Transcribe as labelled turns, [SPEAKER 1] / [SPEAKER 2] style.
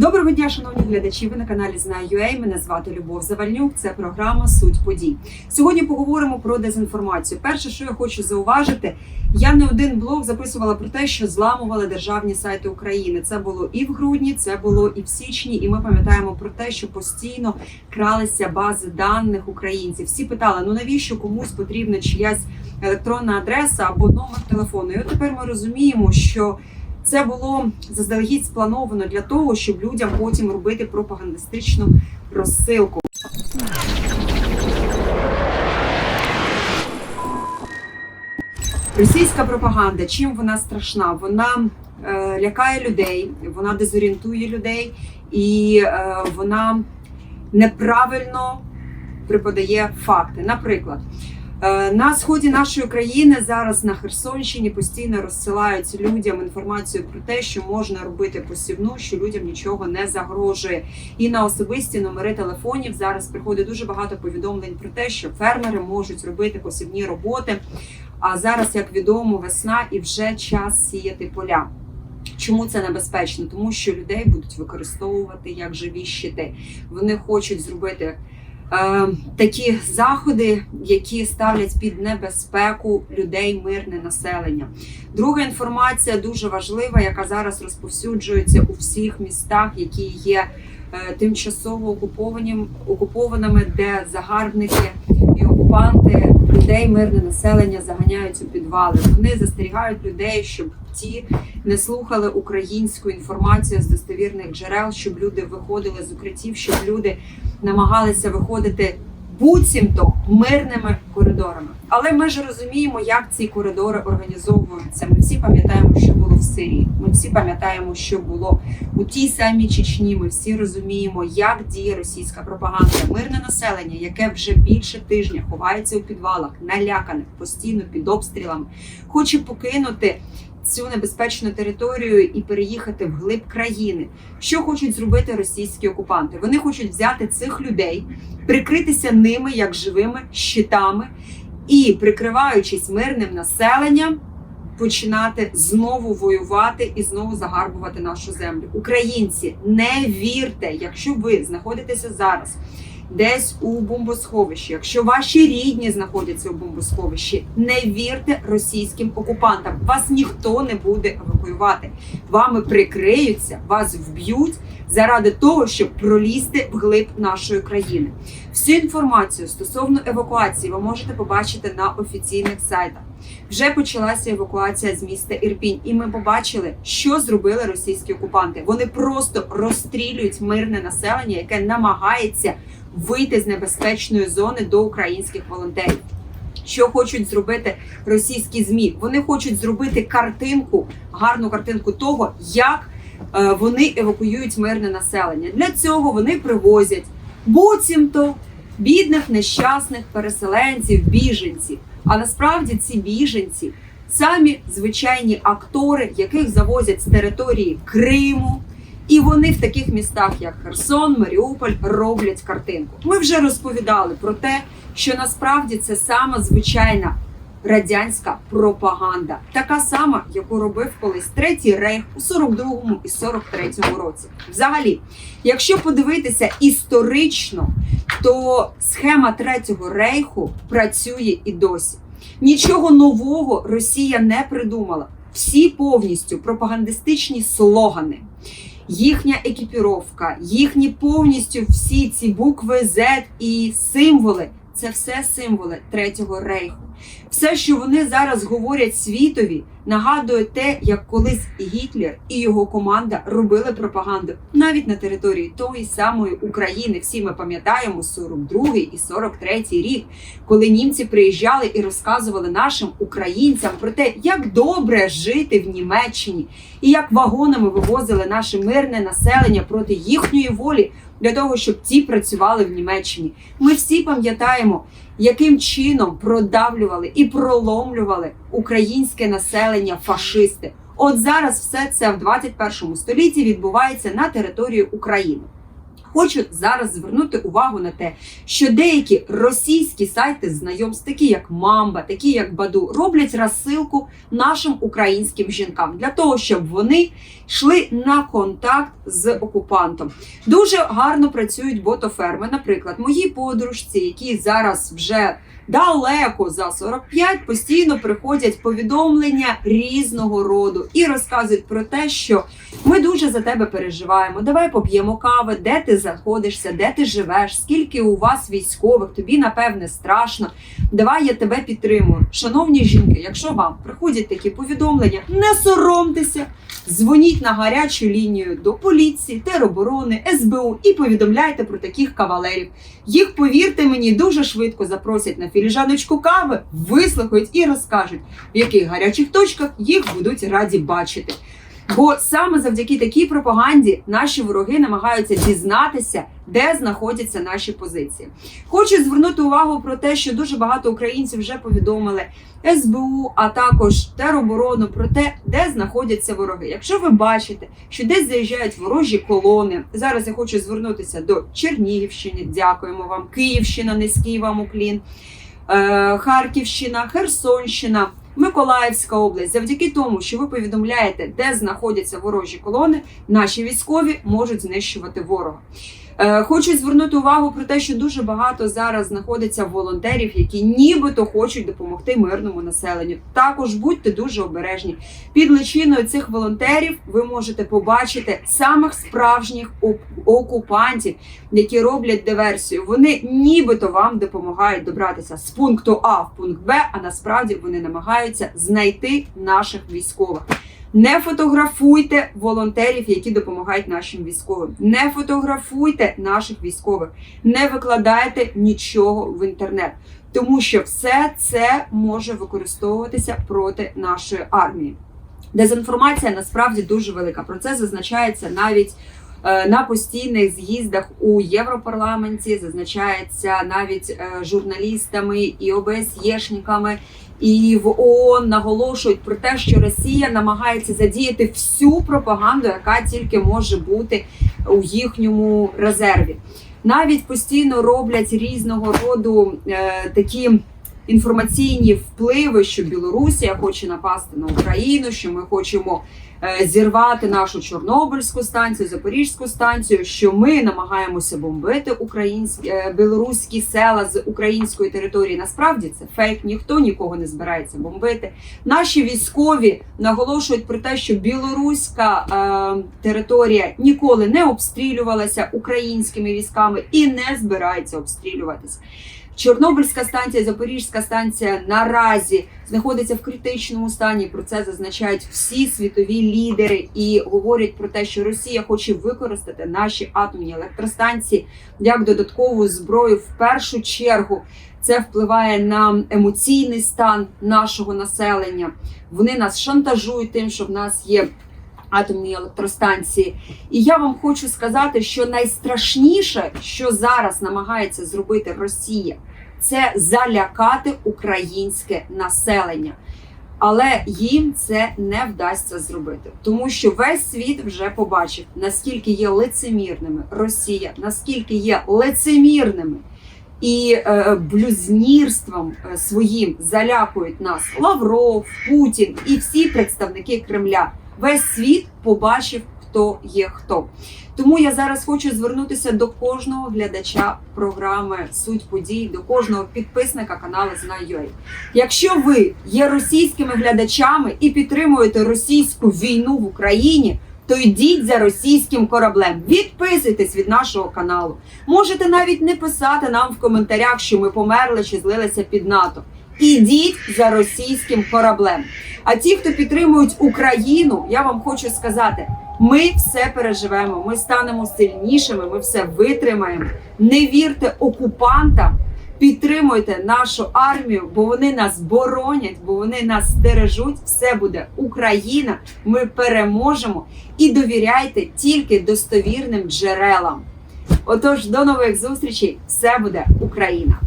[SPEAKER 1] Доброго дня, шановні глядачі. Ви на каналі Знаю.ua. Мене звати Любов Завальнюк. Це програма Суть подій. Сьогодні поговоримо про дезінформацію. Перше, що я хочу зауважити, я не один блог записувала про те, що зламували державні сайти України. Це було і в грудні, це було і в січні. І ми пам'ятаємо про те, що постійно кралися бази даних українців. Всі питали: ну навіщо комусь потрібна чиясь електронна адреса або номер телефону? І от тепер ми розуміємо, що це було заздалегідь сплановано для того, щоб людям потім робити пропагандистичну розсилку. Російська пропаганда, чим вона страшна? Вона е, лякає людей, вона дезорієнтує людей і е, вона неправильно преподає факти. Наприклад, На сході нашої країни зараз на Херсонщині постійно розсилають людям інформацію про те, що можна робити посівну, що людям нічого не загрожує. І на особисті номери телефонів зараз приходить дуже багато повідомлень про те, що фермери можуть робити посівні роботи. А зараз, як відомо, весна і вже час сіяти поля. Чому це небезпечно? Тому що людей будуть використовувати як живі щити. Вони хочуть зробити е, такі заходи, які ставлять під небезпеку людей, мирне населення. Друга інформація дуже важлива, яка зараз розповсюджується у всіх містах, які є е, тимчасово окупованими, де загарбники і окупанти людей, мирне населення заганяють у підвали. Вони застерігають людей, щоб ті не слухали українську інформацію з достовірних джерел, щоб люди виходили з укриттів, щоб люди намагалися виходити буцімто мирними коридорами. Але ми ж розуміємо, як ці коридори організовуються. Ми всі пам'ятаємо, що було в Сирії. Ми всі пам'ятаємо, що було у тій самій Чечні. Ми всі розуміємо, як діє російська пропаганда. Мирне населення, яке вже більше тижня ховається у підвалах, наляканих постійно під обстрілами, хоче покинути. Цю небезпечну територію і переїхати в глиб країни. Що хочуть зробити російські окупанти? Вони хочуть взяти цих людей, прикритися ними як живими щитами, і, прикриваючись мирним населенням, починати знову воювати і знову загарбувати нашу землю. Українці, не вірте, якщо ви знаходитеся зараз. Десь у бомбосховищі, якщо ваші рідні знаходяться у бомбосховищі, не вірте російським окупантам. Вас ніхто не буде евакуювати. Вами прикриються, вас вб'ють заради того, щоб пролізти вглиб нашої країни. Всю інформацію стосовно евакуації ви можете побачити на офіційних сайтах. Вже почалася евакуація з міста Ірпінь, і ми побачили, що зробили російські окупанти. Вони просто розстрілюють мирне населення, яке намагається вийти з небезпечної зони до українських волонтерів. Що хочуть зробити російські змі? Вони хочуть зробити картинку, гарну картинку того, як е, вони евакуюють мирне населення. Для цього вони привозять буцімто бідних нещасних переселенців, біженців. А насправді ці біженці самі звичайні актори, яких завозять з території Криму. І вони в таких містах, як Херсон, Маріуполь, роблять картинку. Ми вже розповідали про те, що насправді це сама звичайна радянська пропаганда, така сама, яку робив колись третій рейх у 42-му і 43-му році. Взагалі, якщо подивитися історично, то схема третього рейху працює і досі. Нічого нового Росія не придумала. Всі повністю пропагандистичні слогани. Їхня екіпіровка, їхні повністю всі ці букви Z і символи це все символи третього рейху. Все, що вони зараз говорять світові, нагадує те, як колись Гітлер і його команда робили пропаганду навіть на території тої самої України. Всі ми пам'ятаємо 42-й і 43-й рік, коли німці приїжджали і розказували нашим українцям про те, як добре жити в Німеччині, і як вагонами вивозили наше мирне населення проти їхньої волі для того, щоб ті працювали в Німеччині. Ми всі пам'ятаємо, яким чином продавлювали і проломлювали українське населення фашисти. От зараз все це в 21 столітті відбувається на території України. Хочу зараз звернути увагу на те, що деякі російські сайти знайомств, такі як Мамба, такі як Баду, роблять розсилку нашим українським жінкам для того, щоб вони йшли на контакт з окупантом. Дуже гарно працюють ботоферми. Наприклад, моїй подружці, які зараз вже далеко за 45, постійно приходять повідомлення різного роду і розказують про те, що ми дуже за тебе переживаємо. Давай поп'ємо кави, де ти знаходишся, де ти живеш, скільки у вас військових, тобі напевне страшно. Давай я тебе підтримую. Шановні жінки, якщо вам приходять такі повідомлення, не соромтеся, дзвоніть на гарячу лінію до поліції, тероборони, СБУ і повідомляйте про таких кавалерів. Їх, повірте мені, дуже швидко запросять на філіжаночку кави, вислухають і розкажуть, в яких гарячих точках їх будуть раді бачити. Бо саме завдяки такій пропаганді наші вороги намагаються дізнатися, де знаходяться наші позиції. Хочу звернути увагу про те, що дуже багато українців вже повідомили СБУ, а також тероборону про те, де знаходяться вороги. Якщо ви бачите, що десь заїжджають ворожі колони, зараз я хочу звернутися до Чернігівщини. Дякуємо вам, Київщина, низький вам уклін, Харківщина, Херсонщина. Миколаївська область, завдяки тому, що ви повідомляєте, де знаходяться ворожі колони, наші військові можуть знищувати ворога. Е, Хочу звернути увагу про те, що дуже багато зараз знаходиться волонтерів, які нібито хочуть допомогти мирному населенню. Також будьте дуже обережні. Під личиною цих волонтерів ви можете побачити самих справжніх окупантів, які роблять диверсію. Вони нібито вам допомагають добратися з пункту А в пункт Б, а насправді вони намагаються знайти наших військових. Не фотографуйте волонтерів, які допомагають нашим військовим. Не фотографуйте наших військових, не викладайте нічого в інтернет, тому що все це може використовуватися проти нашої армії. Дезінформація насправді дуже велика. Про це зазначається навіть е, на постійних з'їздах у Європарламенті, зазначається навіть е, журналістами і ОБСЄшниками, і в ООН наголошують про те, що Росія намагається задіяти всю пропаганду, яка тільки може бути у їхньому резерві. Навіть постійно роблять різного роду е, такі інформаційні впливи, що Білорусія хоче напасти на Україну, що ми хочемо е, зірвати нашу Чорнобильську станцію, Запорізьку станцію, що ми намагаємося бомбити українські е, білоруські села з української території. Насправді це фейк, ніхто нікого не збирається бомбити. Наші військові наголошують про те, що білоруська е, територія ніколи не обстрілювалася українськими військами і не збирається обстрілюватися. Чорнобильська станція, Запорізька станція наразі знаходиться в критичному стані. Про це зазначають всі світові лідери і говорять про те, що Росія хоче використати наші атомні електростанції як додаткову зброю. В першу чергу це впливає на емоційний стан нашого населення. Вони нас шантажують тим, що в нас є. Атомні електростанції, і я вам хочу сказати, що найстрашніше, що зараз намагається зробити Росія, це залякати українське населення. Але їм це не вдасться зробити, тому що весь світ вже побачив, наскільки є лицемірними Росія, наскільки є лицемірними і е, блюзнірством е, своїм залякують нас Лавров, Путін і всі представники Кремля. Весь світ побачив, хто є хто. Тому я зараз хочу звернутися до кожного глядача програми Суть подій, до кожного підписника каналу Знай.ua. Якщо ви є російськими глядачами і підтримуєте російську війну в Україні, то йдіть за російським кораблем. Відписуйтесь від нашого каналу. Можете навіть не писати нам в коментарях, що ми померли чи злилися під НАТО. Ідіть за російським кораблем. А ті, хто підтримують Україну, я вам хочу сказати: ми все переживемо, ми станемо сильнішими, ми все витримаємо. Не вірте окупантам, підтримуйте нашу армію, бо вони нас боронять, бо вони нас стережуть. Все буде Україна. Ми переможемо і довіряйте тільки достовірним джерелам. Отож, до нових зустрічей! Все буде Україна!